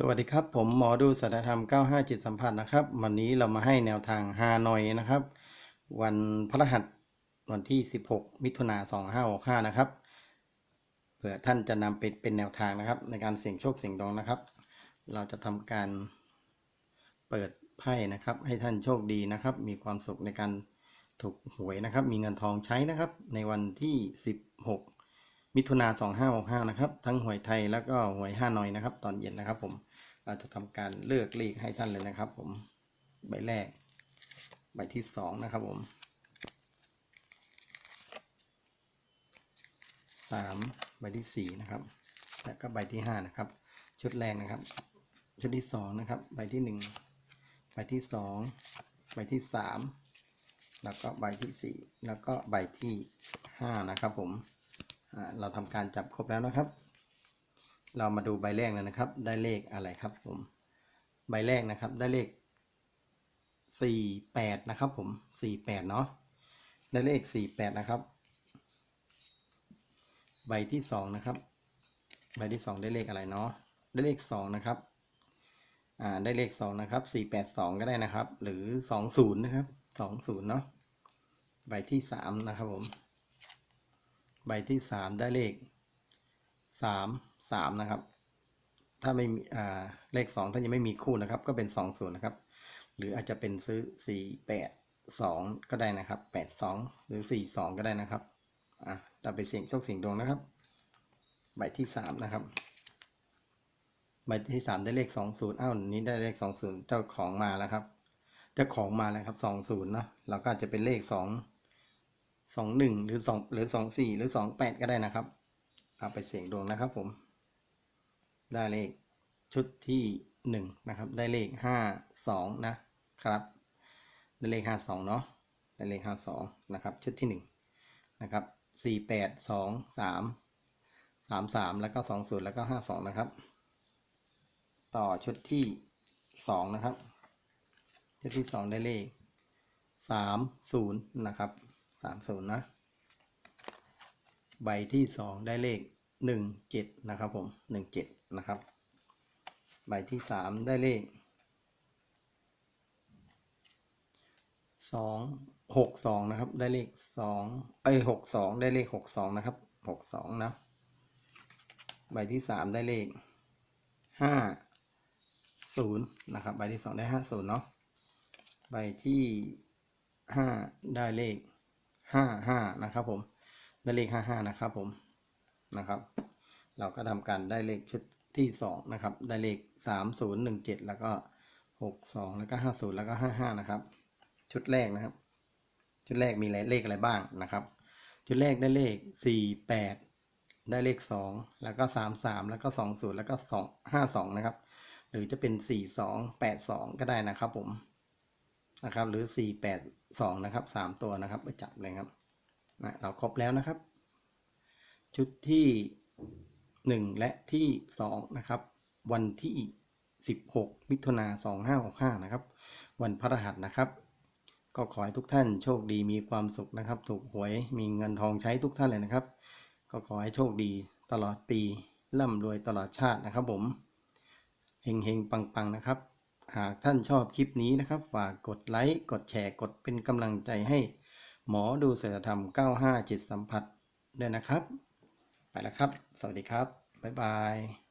สวัสดีครับ ผมหมอดูสัจธรรม 95 จิตสัมผัสนะครับ วันนี้เรามาให้แนวทางฮานอยนะครับ วันพฤหัสวันที่ 16 มิถุนา2565 นะครับเผื่อท่านจะนำไปเป็นแนวทางนะครับ ในการเสี่ยงโชคเสี่ยงดวงนะครับ เราจะทำการเปิดไพ่นะครับ ให้ท่านโชคดีนะครับ มีความสุขในการถูกหวยนะครับ มีเงินทองใช้นะครับ ในวันที่ 16 มิถุนา2565นะครับ ทั้งหวยไทยแล้วก็หวยห้านอยนะครับ ตอนเย็นนะครับผมเราจะทำการเลือกเลขให้ท่านเลยนะครับ ผมใบแรก ใบที่สองนะครับผมสามใบที่สี่นะครับ แล้วก็ใบที่ห้านะครับ ชุดแรกนะครับ ชุดที่สองนะครับ ใบที่หนึ่งใบที่สองใบที่สามแล้วก็ใบที่สี่แล้วก็ใบที่ห้านะครับผม เราทำการจับครบแล้วนะครับ เรามาดูใบแรกเลยนะครับ ได้เลขอะไรครับผม ใบแรกนะครับได้เลขสี่แปดนะครับผมสี่แปดเนาะได้เลขสี่แปดนะครับ ใบที่สองนะครับ ใบที่สองได้เลขอะไรเนาะได้เลขสองนะครับอ่าได้เลขสองนะครับสี่แปดสองก็ได้นะครับ หรือสองศูนย์นะครับสองศูนย์เนาะใบที่สามนะครับผม ใบที่สามได้เลขสามสามนะครับ ถ้าไม่มีเลขสองถ้ายังไม่มีคู่นะครับ ก็เป็นสองศูนย์นะครับ หรืออาจจะเป็นซื้อสี่แปดสองก็ได้นะครับแปดสองหรือสี่สองก็ได้นะครับอะเราไปเสี่ยงโชคเสี่ยงดวงนะครับ ใบที่สามนะครับ ใบที่สามได้เลขสองศูนย์อ้าวนี้ได้เลขสองศูนย์เจ้าของมาแล้วครับ เจ้าของมาแล้วครับสองศูนย์เนาะเราก็จจะเป็นเลขสอง สองหนึ่งหรือสองหรือสองสี่หรือสองแปดก็ได้นะครับเอาไปเสี่ยงดวงนะครับผม ได้เลขชุดที่หนึ่งนะครับ ได้เลขห้าสองนะครับ ได้เลขห้าสองเนาะได้เลขห้าสองนะครับ ชุดที่หนึ่งนะครับสี่แปดสองสามสามสามแล้วก็สองศูนย์แล้วก็ห้าสองนะครับ ต่อชุดที่สองนะครับ ชุดที่สองได้เลขสามศูนย์นะครับ สามศูนย์นะ ใบที่สองได้เลขหนึ่งเจ็ดนะครับผมหนึ่งเจ็ดนะครับ ใบที่สามได้เลขสองหกสองนะครับ ได้เลขสองเอ้ยหกสองได้เลขหกสองนะครับหกสองนะ ใบที่สามได้เลขห้าศูนย์นะครับ ใบที่สองได้ห้าศูนย์เนาะ ใบที่ห้าได้เลข ห้าห้านะครับผมได้เลขห้าห้านะครับผมนะครับ เราก็ทำการได้เลขชุดที่สองนะครับ ได้เลขสามศูนย์หนึ่งเจ็ดแล้วก็หกสองแล้วก็ห้าศูนย์แล้วก็ห้าห้านะครับ ชุดแรกนะครับ ชุดแรกมีเลขอะไรบ้างนะครับ ชุดแรกได้เลขสี่แปดได้เลขสองแล้วก็สามสามแล้วก็สองศูนย์แล้วก็สองห้าสองนะครับ หรือจะเป็นสี่สองแปดสองก็ได้นะครับผม นะครับ หรือสี่แปดสองนะครับสามตัวนะครับไปจับเลยครับนะเราครบแล้วนะครับ ชุดที่หนึ่งและที่สองนะครับ วันที่สิบหกมิถุนาสองห้าหกห้านะครับ วันพฤหัสนะครับก็ขอให้ทุกท่านโชคดีมีความสุขนะครับ ถูกหวยมีเงินทองใช้ทุกท่านเลยนะครับ ก็ขอให้โชคดีตลอดปีร่ำรวยตลอดชาตินะครับผมเฮงเฮงปังปังนะครับ หากท่านชอบคลิปนี้นะครับ ฝากกดไลค์ กดแชร์ กดเป็นกำลังใจให้หมอดูเสรีธรรม 957 สัมผัสด้วยนะครับ ไปแล้วครับ สวัสดีครับ บ๊ายบาย